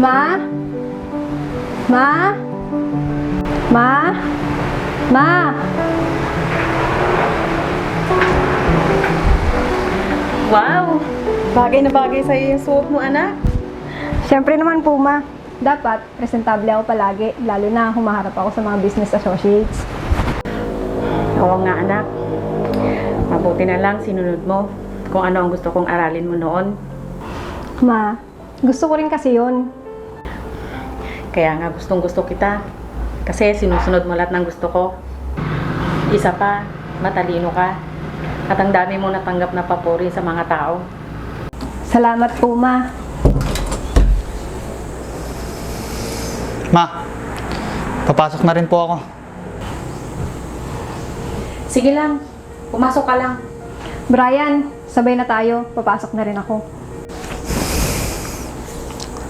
Ma? Ma? Ma? Ma? Wow! Bagay na bagay sa'yo yung suot mo, anak. Siyempre naman po, Ma. Dapat, presentable ako palagi, lalo na humaharap ako sa mga business associates. Oo nga, anak. Mabuti na lang sinunod mo kung ano ang gusto kong aralin mo noon. Ma, gusto ko rin kasi yun. Kaya nga gustong gusto kita. Kasi sinusunod mo lahat ng gusto ko. Isa pa, matalino ka. At ang dami mo natanggap na papuri sa mga tao. Salamat po, Ma. Ma, papasok na rin po ako. Sige lang, pumasok ka lang. Brian, sabay na tayo. Papasok na rin ako.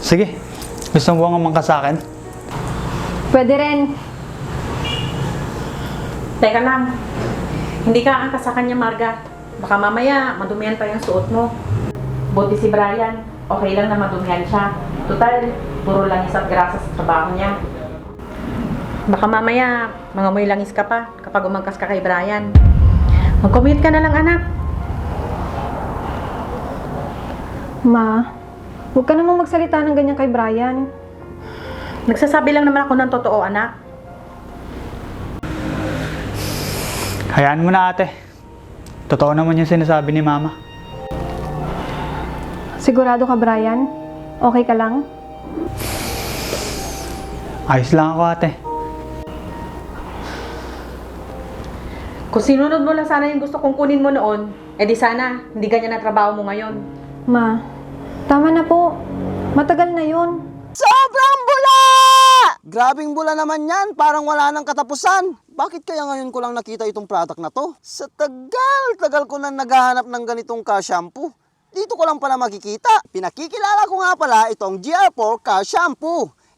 Sige, gusto mo bang umangka sa akin? Pwede rin. Teka lang, hindi ka angka sa kanya, Marga. Baka mamaya, madumihan pa yung suot mo. Buti si Brian, okay lang na madumihan siya. Total, puro langis at grasa sa trabaho niya. Baka mamaya, mangamoy langis ka pa kapag umangkas ka kay Brian. Mag-commute ka na lang, anak. Ma, huwag ka namang magsalita ng ganyan kay Brian. Nagsasabi lang naman ako ng totoo, anak. Hayaan mo na ate. Totoo naman yung sinasabi ni mama. Sigurado ka, Brian? Okay ka lang? Ayos lang ako ate. Kung sinunod mo lang sana yung gusto kong kunin mo noon, edi sana, hindi ganyan ang trabaho mo ngayon. Ma, tama na po. Matagal na yun. Sobrang bula! Grabing bula naman yan, parang wala nang katapusan. Bakit kaya ngayon ko lang nakita itong product na to? Sa tagal-tagal ko na naghahanap ng ganitong car shampoo. Dito ko lang pala makikita. Pinakikilala ko nga pala itong GR4 Car Shampoo.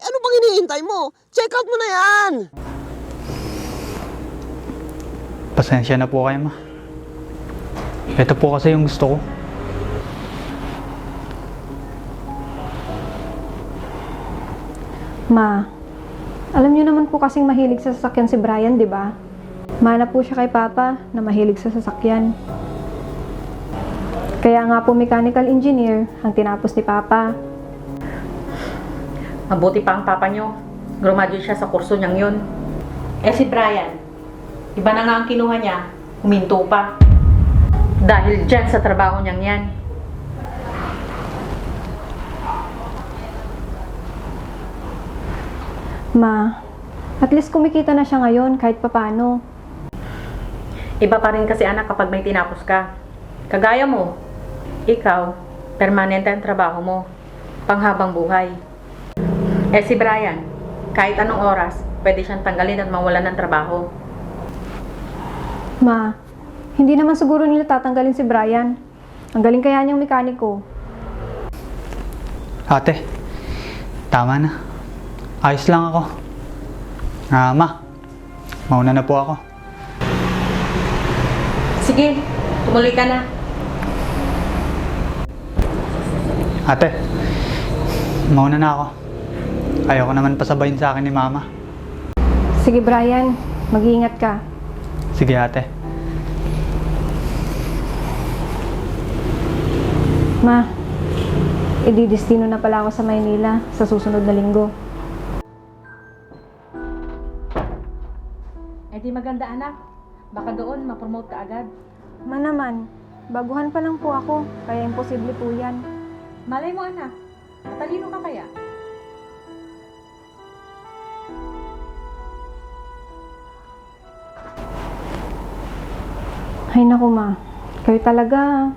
ano bang iniintay mo? Check out mo na yan! Pasensya na po kayo ma. Ito po kasi yung gusto ko. Ma, alam niyo naman po kasing mahilig sa sasakyan si Brian, di ba? Mana po siya kay Papa na mahilig sa sasakyan. Kaya nga po mechanical engineer ang tinapos ni Papa. Mabuti pa ang papa nyo. Graduate siya sa kurso niyang yun. Eh si Brian, iba na nga ang kinuha niya, huminto pa. Dahil dyan sa trabaho niyang yan. Ma, at least kumikita na siya ngayon kahit papano. Iba pa rin kasi anak kapag may tinapos ka. Kagaya mo, ikaw, permanente ang trabaho mo, panghabang buhay. Eh si Brian, kahit anong oras, pwede siyang tanggalin at mawalan ng trabaho. Ma, hindi naman siguro nila tatanggalin si Brian. Ang galing kaya niyang mekaniko. Ate, tama na. Ayos lang ako. Ah, ma, mauna na po ako. Sige, tumuloy ka na. Ate, mauna na ako. Ayoko naman pasabayin sa akin ni mama. Sige Brian, mag-iingat ka. Sige ate. Ma, ididestino na pala ako sa Maynila sa susunod na linggo. Eh di maganda anak, baka doon ma-promote ka agad. Ma naman, baguhan pa lang po ako, kaya imposible po yan. Malay mo anak, matalino ka kaya? Ay naku ma, kayo talaga.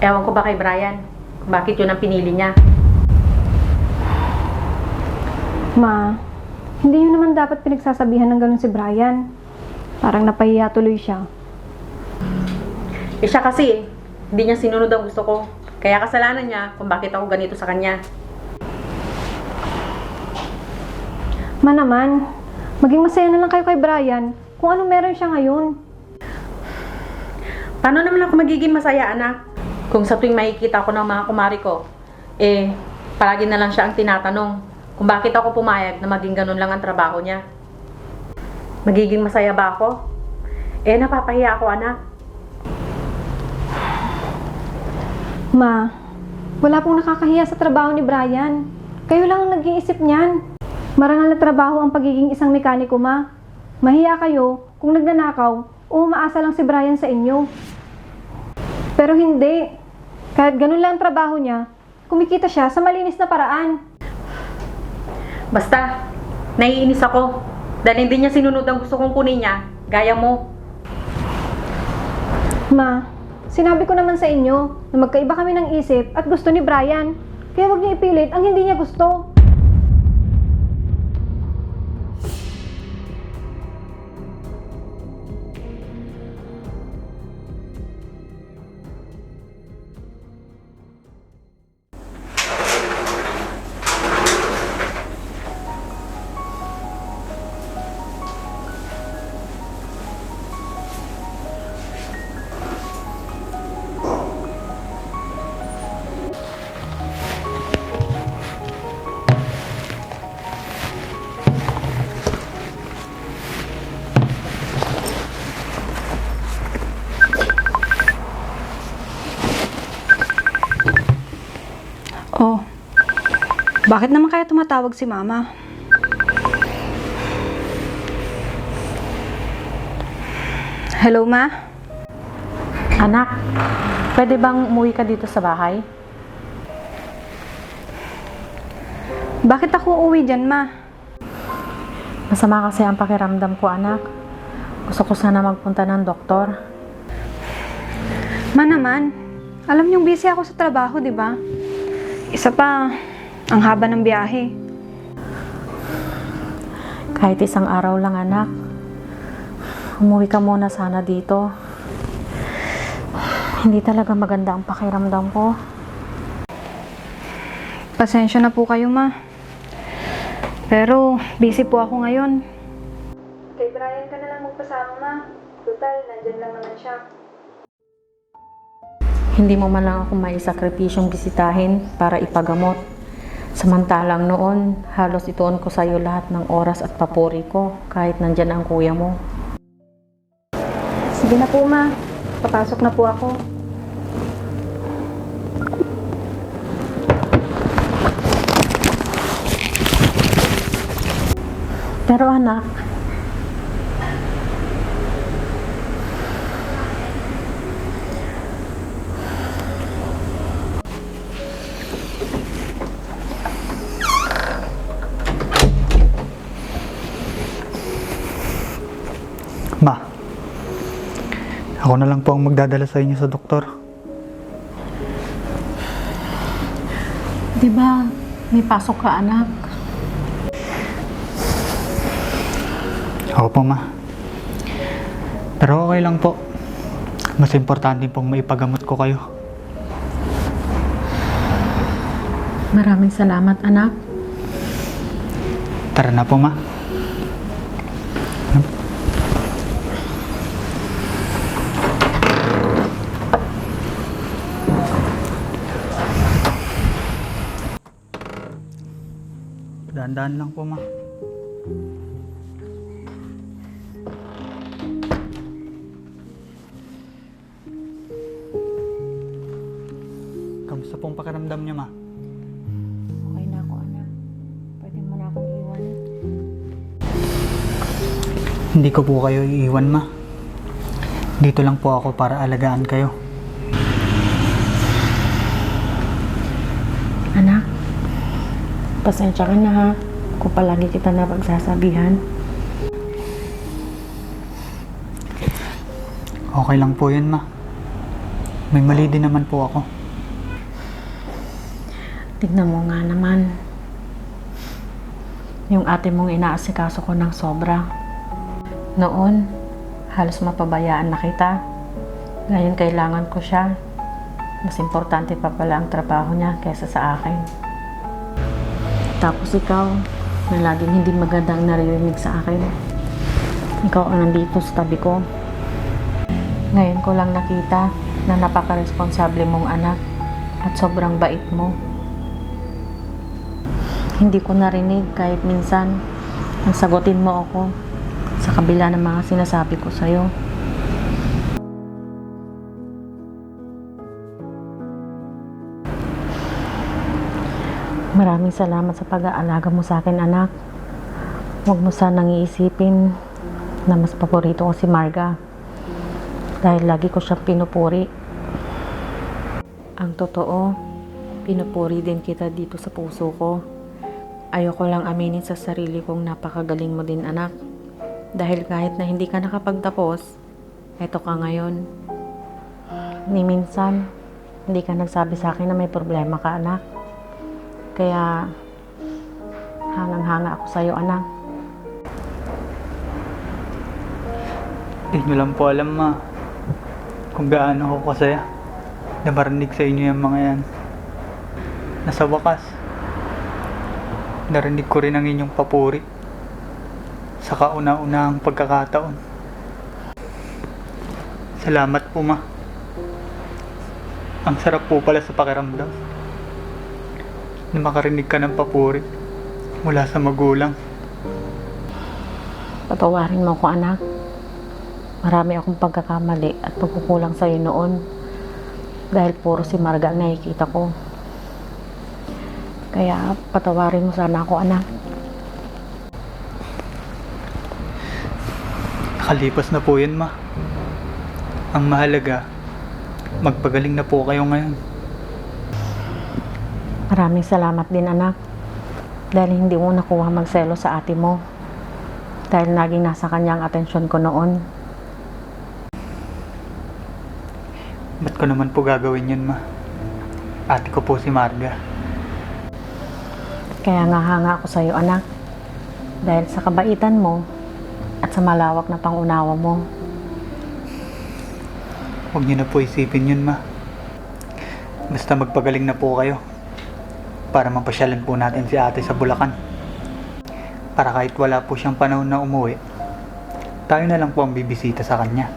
Ewan ko ba kay Brian, bakit yun ang pinili niya. Ma, hindi yun naman dapat pinagsasabihan ng ganun si Brian. Parang napahiya tuloy siya. Eh siya kasi, hindi niya sinunod ang gusto ko. Kaya kasalanan niya kung bakit ako ganito sa kanya. Ma naman, maging masaya na lang kayo kay Brian kung ano meron siya ngayon. Paano naman ako magiging masaya, anak? Kung sa tuwing makikita ko ng mga kumari ko, eh, palagi na lang siya ang tinatanong kung bakit ako pumayag na maging ganun lang ang trabaho niya. Magiging masaya ba ako? Eh, napapahiya ako, anak. Ma, wala pong nakakahiya sa trabaho ni Brian. Kayo lang ang nag-iisip niyan. Marangal na trabaho ang pagiging isang mekaniko, ma. Mahiya kayo kung nagnanakaw o umaasa lang si Brian sa inyo. Pero hindi. Kahit ganun lang ang trabaho niya, kumikita siya sa malinis na paraan. Basta, naiinis ako. Dahil hindi niya sinunod ang gusto kong kunin niya, gaya mo. Ma, sinabi ko naman sa inyo na magkaiba kami ng isip at gusto ni Brian. Kaya wag niyo ipilit ang hindi niya gusto. Bakit naman kaya tumatawag si Mama? Hello, Ma? Anak, pwede bang umuwi ka dito sa bahay? Bakit ako uuwi dyan, Ma? Masama kasi ang pakiramdam ko, anak. Gusto ko sana magpunta ng doktor. Ma naman, alam niyong busy ako sa trabaho, di ba? Isa pa, ang haba ng biyahe. Kahit isang araw lang, anak. Umuwi ka muna sana dito. Hindi talaga maganda ang pakiramdam ko. Pasensya na po kayo, Ma. Pero, busy po ako ngayon. Kay Brian ka na lang magpasama, Ma. Total, nandyan lang naman siya. Hindi mo man lang ako may sakripisyong bisitahin para ipagamot. Samantalang noon, halos ituon ko sa'yo lahat ng oras at papuri ko kahit nandyan ang kuya mo. Sige na po, Ma. Papasok na po ako. Pero anak, ako na lang po ang magdadala sa inyo sa doktor. di ba may pasok ka anak? Ako po, Ma. Pero okay lang po. Mas importante pong maipagamot ko kayo. Maraming salamat anak. Tara na po, Ma. Dahan-dahan lang po, Ma. Kamusta pong pakiramdam niya, Ma? Okay na ako anak. Pwede mo na akong iwan. Hindi ko po kayo iiwan, Ma. Dito lang po ako para alagaan kayo. Anak, pasensya ka na ha kung palagi kita na pagsasabihan. Okay lang po yun, Ma. May mali din naman po ako. Tignan mo nga naman. Yung ate mong inaasikaso ko ng sobra. Noon, halos mapabayaan na kita. Ngayon kailangan ko siya. Mas importante pa pala ang trabaho niya kaysa sa akin. Tapos ikaw, na laging hindi magandang naririnig sa akin. Ikaw ang nandito sa tabi ko. Ngayon ko lang nakita na napaka-responsable mong anak at sobrang bait mo. Hindi ko narinig kahit minsan ang sagutin mo ako sa kabila ng mga sinasabi ko sa'yo. Maraming salamat sa pag-aalaga mo sa akin, anak. Huwag mo sanang iisipin na mas paborito ko si Marga dahil lagi ko siyang pinupuri. Ang totoo, pinupuri din kita dito sa puso ko. Ayoko lang aminin sa sarili kong napakagaling mo din anak. Dahil kahit na hindi ka nakapagtapos, eto ka ngayon. Ni minsan, hindi ka nagsabi sa akin na may problema ka anak. Kaya, hangang-hanga ako sa'yo anak. Hindi nyo lang po alam, ma. Kung gaano ako kasaya na marinig sa inyo yung mga yan. Nasa wakas, narinig ko rin ang inyong papuri sa kauna-unahang pagkakataon. Salamat po, ma. Ang sarap po pala sa pakiramdam na makarinig ka ng papuri mula sa magulang. Patawarin mo ko anak. Marami akong pagkakamali at pagkukulang sa'yo noon. Dahil puro si Marga ang nakikita ko. Kaya patawarin mo sana ako anak. Nakalipas na po yan, ma. Ang mahalaga, magpagaling na po kayo ngayon. Maraming salamat din anak. Dahil hindi mo nakuha magselo sa ate mo. Dahil naging nasa kanya ang atensyon ko noon. Ba't ko naman po gagawin yun, ma? Ate ko po si Marga. Kaya nga hanga ako sa'yo anak. Dahil sa kabaitan mo at sa malawak na pangunawa mo. Huwag niyo na po isipin yun, ma. Basta magpagaling na po kayo. Para mapasyalan po natin si ate sa Bulacan. Para kahit wala po siyang panahon na umuwi, tayo na lang po ang bibisita sa kanya.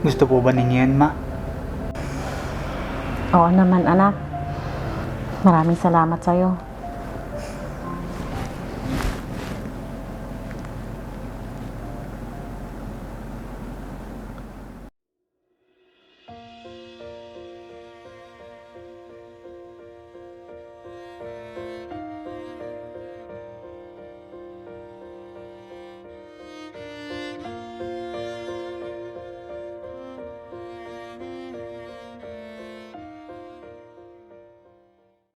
Gusto po ba ninyo yan, ma? Oo naman anak. Maraming salamat sa'yo.